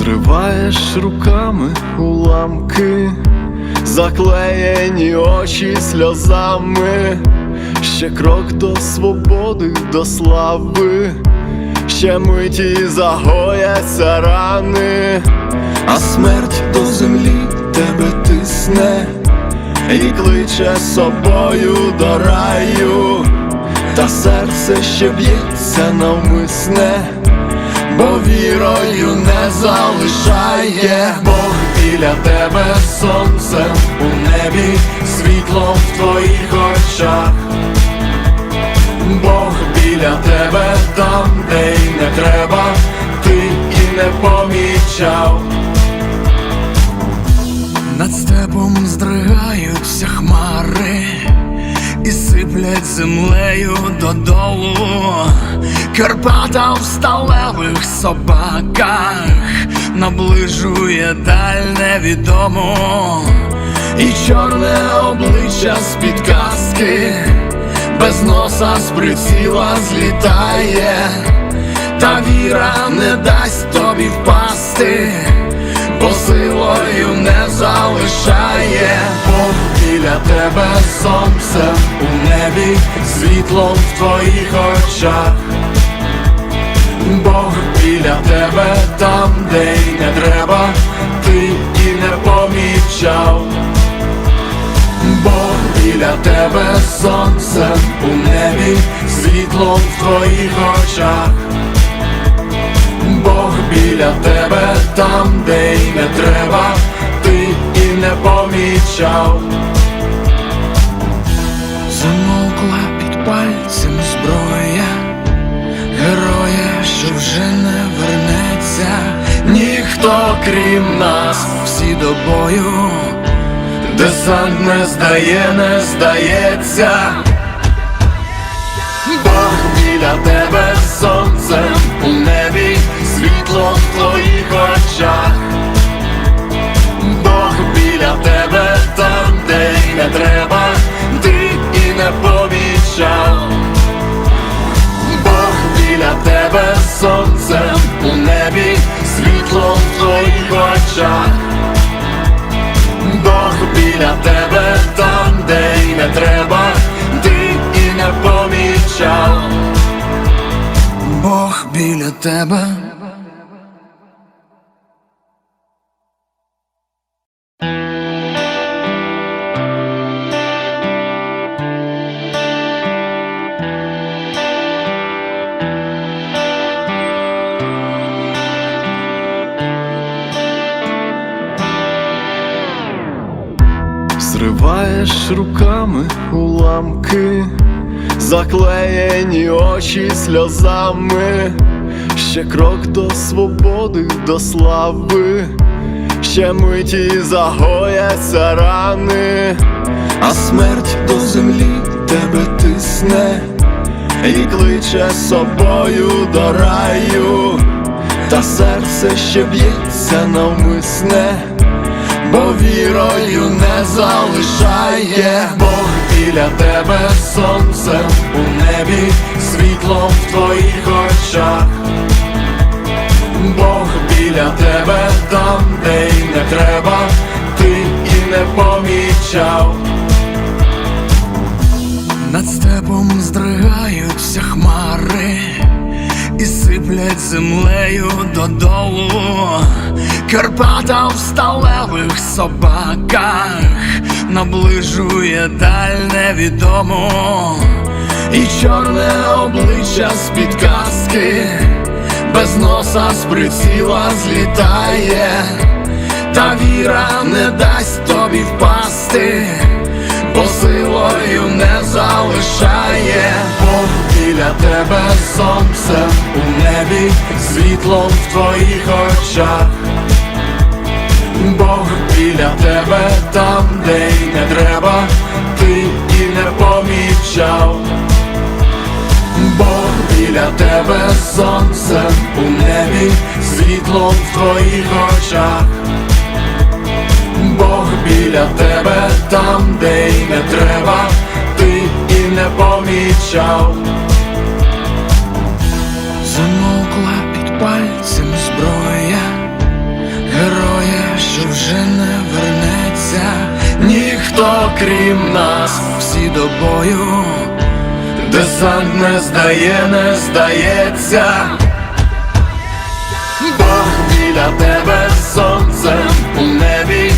Зриваєш руками уламки, заклеєні очі сльозами, ще крок до свободи, до слави, ще миті загояться рани, а смерть до землі тебе тисне і кличе собою до раю, та серце ще б'ється навмисне бо вірою не залишає Бог біля тебе сонцем у небі, світлом в твоїх очах. Бог біля тебе там, де й не треба, ти і не помічав. Над степом здригаються хмари і сиплять землею додолу. Карпата в сталевих собаках наближує даль невідому, і чорне обличчя з підказки, без носа з приціла злітає, та віра не дасть тобі впасти бо силою не залишає біля тебе сонцем у небі, світлом в твоїх очах. Бог біля тебе там, де й не треба, ти і не помічав. Бог біля тебе сонцем у небі, світлом в твоїх очах. Бог біля тебе там, де й не треба, не помічав. Замовкла під пальцем зброя, героя, що вже не вернеться, ніхто крім нас, всі до бою, десант не здає, не здається. Бог біля тебе сонцем у небі, світло в треба, ти і не помічав. Бог біля тебе сонцем у небі, світло в твоїх очах. Бог біля тебе там, де й не треба, ти і не помічав. Бог біля тебе. Зриваєш руками уламки, заклеєні очі сльозами, ще крок до свободи, до слави, ще миті загояться рани, а смерть до землі тебе тисне і кличе собою до раю, та серце ще б'ється навмисне бо вірою не залишає Бог біля тебе сонцем у небі, світлом в твоїх очах. Бог біля тебе там, де й не треба, ти і не помічав. Над степом здригаються хмари сиплять землею додолу. Карпата в сталевих собаках наближує даль невідому, і чорне обличчя з підказки, без носа з приціла злітає, та віра не дасть тобі впасти бо силою не залишає. Бог біля тебе небі, світлом в твоїх очах. Бог біля тебе там, де й не треба, ти і не помічав. Бог біля тебе сонцем у небі, світлом в твоїх очах. Бог біля тебе там, де й не треба, ти і не помічав. Замовкла під пальцем зброя, героя, що вже не вернеться, ніхто крім нас, всі до бою, десант не здає, не здається, Бог біля тебе сонцем у небі.